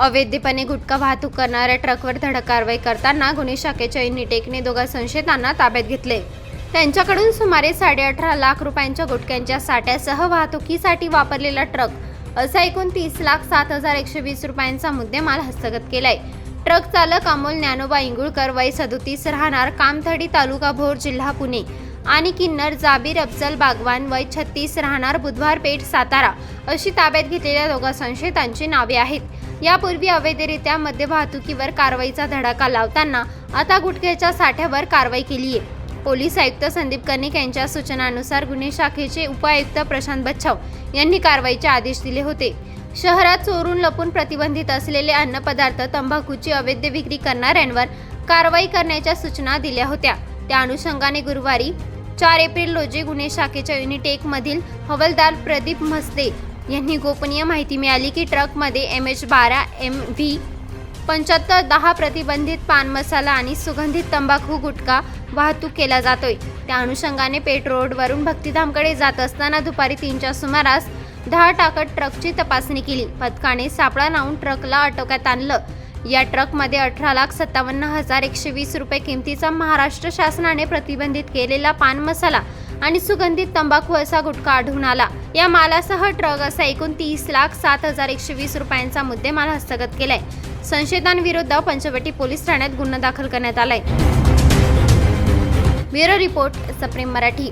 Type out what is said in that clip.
अवैधपणे गुटखा वाहतूक करणाऱ्या ट्रकवर धडक कारवाई करताना गुन्हे शाखेच्या युनिटेकने दोघा संशयितांना ताब्यात घेतले. त्यांच्याकडून सुमारे साडेअठरा लाख रुपयांच्या गुटख्यांच्या साठ्यासह वाहतुकीसाठी वापरलेला ट्रक असा एकूण तीस लाख सात हजार एकशे वीस रुपयांचा मुद्देमाल हस्तगत केलाय. ट्रक चालक अमोल ज्ञानोबा इंगुळकर वय सदोतीस राहणार कामथडी तालुका भोर जिल्हा पुणे आणि किन्नर जाबीर अफजल बागवान वय छत्तीस राहणार बुधवार पेठ सातारा अशी ताब्यात घेतलेल्या दोघा संशयितांची नावे आहेत. यापूर्वी अवैधरित्या मद्य वाहतुकीवर कारवाईचा धडाका लावताना आता गुटख्याच्या साठ्यावर कारवाई केली आहे पोलीस आयुक्त संदीप कर्णिक यांच्या सूचनानुसार गुन्हे शाखेचे उपायुक्त प्रशांत बच्छाव यांनी कारवाईचे आदेश दिले होते. शहरात चोरून लपून प्रतिबंधित असलेले अन्नपदार्थ तंबाखूची अवैध विक्री करणाऱ्यांवर कारवाई करण्याच्या सूचना दिल्या होत्या. त्या अनुषंगाने गुरुवारी चार एप्रिल रोजी गुन्हे शाखेच्या युनिट एक मधील हवलदार प्रदीप म्हसदे यांनी गोपनीय माहिती मिळाली की ट्रकमध्ये एम एच बारा एम व्ही पंच्याहत्तर दहा प्रतिबंधित पान मसाला आणि सुगंधित तंबाखू गुटखा वाहतूक केला जातोय. त्या अनुषंगाने पेट्रोडवरून भक्तिधामकडे जात असताना दुपारी तीनच्या सुमारास दहा टाकत ट्रकची तपासणी केली. पथकाने सापळा लावून ट्रकला आटोक्यात आणलं. या ट्रकमध्ये अठरा लाख सत्तावन्न हजार एकशे वीस रुपये किमतीचा महाराष्ट्र शासनाने प्रतिबंधित केलेला पान मसाला आणि सुगंधित तंबाखू असा गुटखा आढळून आला. या मालासह ट्रक असा एकूण तीस लाख सात हजार एकशे वीस रुपयांचा मुद्देमाल हस्तगत केलाय. संशयितांविरुद्ध पंचवटी पोलीस ठाण्यात गुन्हा दाखल करण्यात आलाय. ब्युरो रिपोर्ट सप्रेम मराठी.